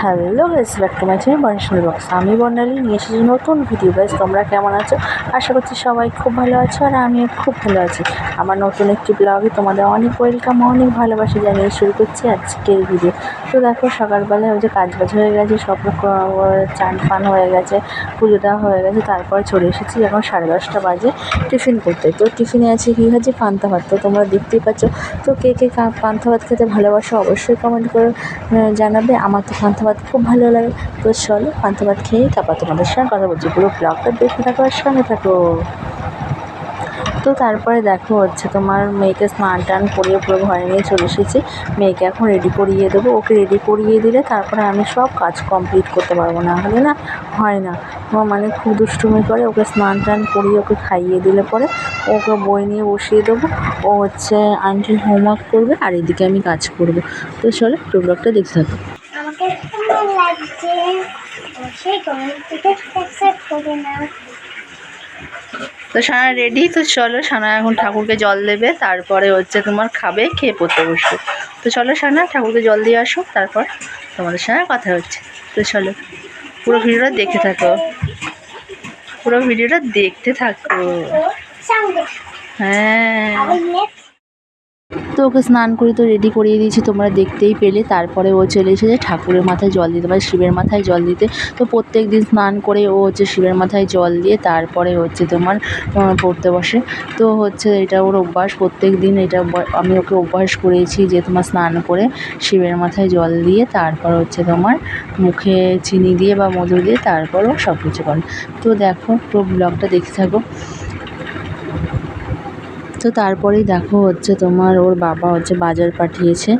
Hello guys, back to my channel box. আমি বর্ণালী, নিয়ে এসেছি নতুন ভিডিও গাইস তোমরা কেমন আছো? আশা করছি সবাই খুব ভালো আছো আর আমিও খুব ভালো আছি। আমার নতুন একটি ব্লগে তোমাদের অনেক ওয়েলকাম অনেক ভালোবাসা জানিয়ে শুরু করছি আজকের ভিডিও তো দেখো সকালবেলায় ওই যে কাজ বাজ হয়ে গেছে, সব চান ফান হয়ে গেছে, পুজো দেওয়া হয়ে গেছে, তারপরে চলে এসেছি এখন সাড়ে দশটা বাজে টিফিন করতে। তো টিফিনে আছে কী হয়েছে পান্তা ভাত। তো তোমরা দেখতেই পাচ্ছ, তো কে কে পান্তা ভাত খেতে ভালোবাসো অবশ্যই কমেন্ট করে জানাবে। আমার তো পান্তা ভাত খুব ভালো লাগে। তো চলো পান্তা ভাত খেয়ে তারপর তোমাদের সঙ্গে কথা বলছি। পুরো ব্লগটা দেখে থাকো আর সঙ্গে থাকো। তো তারপরে দেখো হচ্ছে তোমার মেয়েকে স্নান টান করিয়ে পুরো ঘরে নিয়ে চলে এসেছি। মেয়েকে এখন রেডি করিয়ে দেবো। ওকে রেডি করিয়ে দিলে তারপরে আমি সব কাজ কমপ্লিট করতে পারব। না হলে না হয় না। মানে খুব দুষ্টুমি করে, ওকে স্নান টান করিয়ে ওকে খাইয়ে দিলে পরে ওকে বই নিয়ে বসিয়ে দেবো। ও হচ্ছে আন্টির হোমওয়ার্ক করবে আর এদিকে আমি কাজ করব। তো চলো টু ব্লগটা দেখতে থাকো। আমাকে লাগছে? অবশ্যই কমেন্ট থেকে অ্যাকসেপ্ট করে না। তো সানা রেডি তো চলো সানা এখন ঠাকুরকে জল দেবে, তারপরে হচ্ছে তোমার খাবে, খেয়ে পড়তে বসবে। তো চলো সানা, ঠাকুরকে জল দিয়ে আসো, তারপর তোমাদের সঙ্গে কথা হচ্ছে। তো চলো, পুরো ভিডিওটা দেখে থাকো। পুরো ভিডিওটা দেখতে থাকো। হ্যাঁ। তো ওকে স্নান করে তো রেডি করিয়ে দিয়েছি, তোমরা দেখতেই পেলে। তারপরে ও চলে এসেছে ঠাকুরের মাথায় জল দিতে মানে শিবের মাথায় জল দিতে। তো প্রত্যেক দিন স্নান করে ও হচ্ছে শিবের মাথায় জল দিয়ে তারপরে হচ্ছে তোমার পড়তে বসে। তো হচ্ছে এটা ওর অভ্যাস, প্রত্যেক দিন এটা আমি ওকে অভ্যাস করেছি যে তোমার স্নান করে শিবের মাথায় জল দিয়ে তারপর হচ্ছে তোমার মুখে চিনি দিয়ে বা মধু দিয়ে তারপর ও সব কিছু করে। তো দেখো পুরো ব্লগটা দেখতে থাকো। তো তারপরেই দেখো হচ্ছে তোমার ওর বাবা হচ্ছে বাজার পাঠিয়েছে।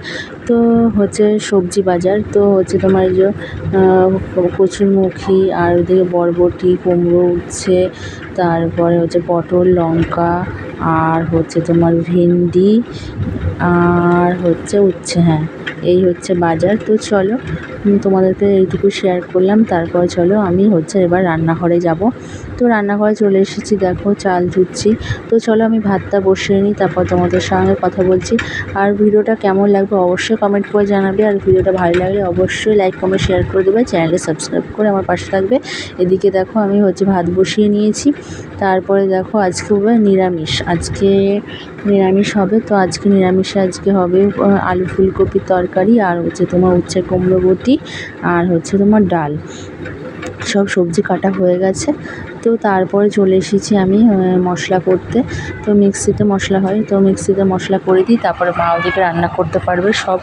তো হচ্ছে সবজি বাজার, তো হচ্ছে তোমার যে কচুরমুখী আর ওদিকে বরবটি, কুমড়ো উচ্ছে, তারপরে হচ্ছে পটল, লঙ্কা আর হচ্ছে তোমার ভেন্ডি আর হচ্ছে উচ্ছে হ্যাঁ এই হচ্ছে বাজার। তো চলো তোমাদেরকে এইটুকু শেয়ার করলাম। তারপর চলো আমি হচ্ছে এবার রান্নাঘরে যাব। তো রান্নাঘরে চলে এসেছি, দেখো চাল ধুচ্ছি। তো চলো আমি ভাতটা বসিয়ে নিই, তারপর তোমাদের সঙ্গে কথা বলছি। আর ভিডিওটা কেমন লাগবে অবশ্যই কমেন্ট করে জানাবে। আর ভিডিওটা ভালো লাগলে অবশ্যই লাইক কমেন্ট শেয়ার করে দেবে। চ্যানেলটা সাবস্ক্রাইব করে আমার পাশে থাকবে। এদিকে দেখো আমি হচ্ছে ভাত বসিয়ে নিয়েছি। তারপরে দেখো আজকে হবে নিরামিষ। আজকে নিরামিষ হবে। তো আজকে নিরামিষে আজকে হবে আলু ফুলকপির তরকারি আর হচ্ছে তোমার উচ্ছে কুমড়ো বটি। আর হচ্ছে তোমার ডাল। সব সবজি কাটা হয়ে গেছে। তো তারপরে চলে এসেছি আমি মশলা করতে। তো মিক্সিতে মশলা হয়, তো মিক্সিতে মশলা করে দিই, তারপরে মা ওদিকে রান্না করতে পারবে, সব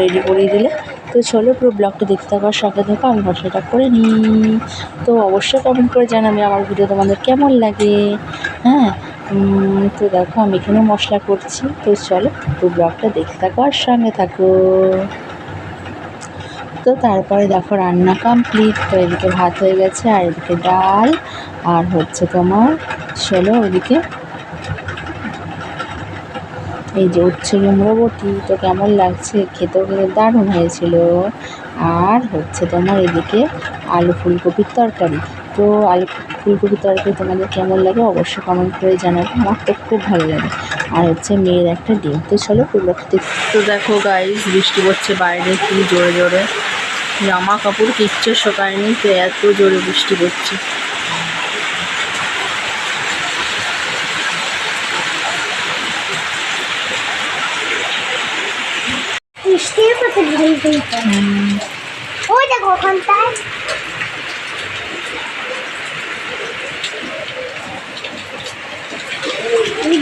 রেডি করে দিলে। তো চলো পুরো ব্লগটা দেখতে থাকার সাথে থাকো, আমি মশলাটা করে নিই। তো অবশ্যই কমেন্ট করে জানাবে আমার ভিডিও তোমাদের কেমন লাগে। হ্যাঁ তো দেখো আমি এখানে মশলা করছি। তো চলো পুরো ব্লগটা দেখতে থাকো, আর সঙ্গে থাকো। তো তারপরে দেখো রান্না কমপ্লিট তো এদিকে ভাত হয়ে গেছে আর এদিকে ডাল আর হচ্ছে তোমার চলো ওদিকে এই যে উচ্ছে কুমড়ো বটি তো কেমন লাগছে? খেতেও খেতে দারুণ হয়েছিল। আর হচ্ছে তোমার এদিকে আলু ফুলকপির তরকারি। তো আলু ফুলকপির তরকারি তোমাদের কেমন লাগে অবশ্যই কমেন্ট করে জানাবে। আমার তো খুব ভালো লাগে। আর হচ্ছে মেয়ের একটা ডিম। তো চলো ফুলকপি তো দেখো গাইস বৃষ্টি পড়ছে বাইরে কি জোরে জোরে। জামা কাপড় কিচ্ছু শোকায়নি তো এত জোরে বৃষ্টি পড়ছে। ওই দেখো ওখানটায়।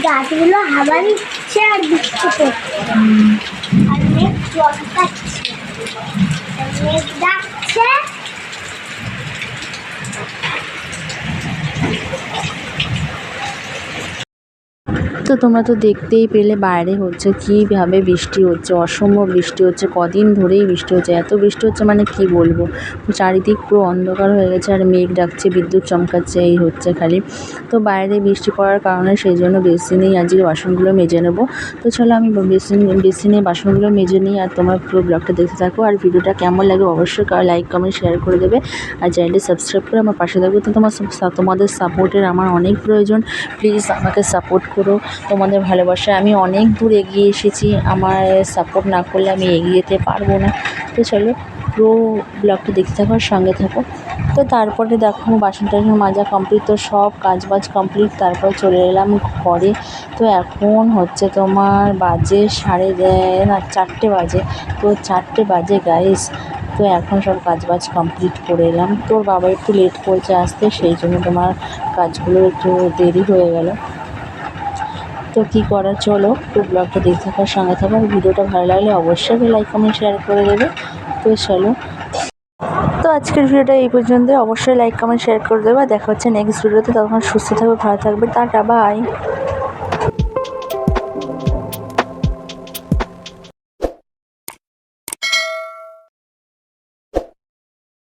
গাছগুলো হাওয়া দিচ্ছে আর বৃষ্টি পড়ছে। আর মেঘ জল পাচ্ছে মেঘ ডাকছে তো তোমরা তো দেখতেই পেলে বাইরে হচ্ছে কীভাবে বৃষ্টি হচ্ছে, অসম্ভব বৃষ্টি হচ্ছে, কদিন ধরেই বৃষ্টি হচ্ছে, এত বৃষ্টি হচ্ছে মানে কি বলব? চারিদিক পুরো অন্ধকার হয়ে গেছে আর মেঘ ডাকছে, বিদ্যুৎ চমকাচ্ছে, এই হচ্ছে খালি। তো বাইরে বৃষ্টি পড়ার কারণে সেই জন্য বেসিনেই আজকে বাসনগুলো মেজে নেব। তো চলো আমি বেসিন, বেসিনে বাসনগুলো মেজে নিই আর তোমার পুরো ব্লগটা দেখতে থাকো। আর ভিডিওটা কেমন লাগে অবশ্যই লাইক কমেন্ট শেয়ার করে দেবে। আর চ্যানেলটি সাবস্ক্রাইব করে আমার পাশে থাকবে তো তোমার তোমাদের সাপোর্টের আমার অনেক প্রয়োজন। প্লিজ আমাকে সাপোর্ট করো। তোমাদের ভালোবাসায় আমি অনেক দূর এগিয়ে এসেছি। আমার সাপোর্ট না করলে আমি এগিয়ে যেতে পারব না। তো চলো, পুরো ব্লগটা দেখতে থাকো সঙ্গে থাকো। তো তারপরে দেখো, বাসন টাসন মাজা কমপ্লিট তো সব কাজ বাজ কমপ্লিট তারপর চলে এলাম ঘরে। তো এখন হচ্ছে তোমার বাজে সাড়ে না, চারটে বাজে। তো চারটে বাজে গাইস তো এখন সব কাজ বাজ কমপ্লিট করে এলাম। তোর বাবা একটু লেট করছে আসতে, সেই জন্য তোমার কাজগুলো একটু দেরি হয়ে গেল। তো কী করার চলো তো ব্লগটা দেখতে থাকার সঙ্গে থাকো। আর ভিডিওটা ভালো লাগলে অবশ্যই লাইক কমেন্ট শেয়ার করে দেবে। তো চলো। তো আজকের ভিডিওটা এই পর্যন্ত। অবশ্যই লাইক কমেন্ট শেয়ার করে দেবে। দেখা হচ্ছে নেক্সট ভিডিওতে। তখন সুস্থ থাকবে ভালো থাকবে। Tata bye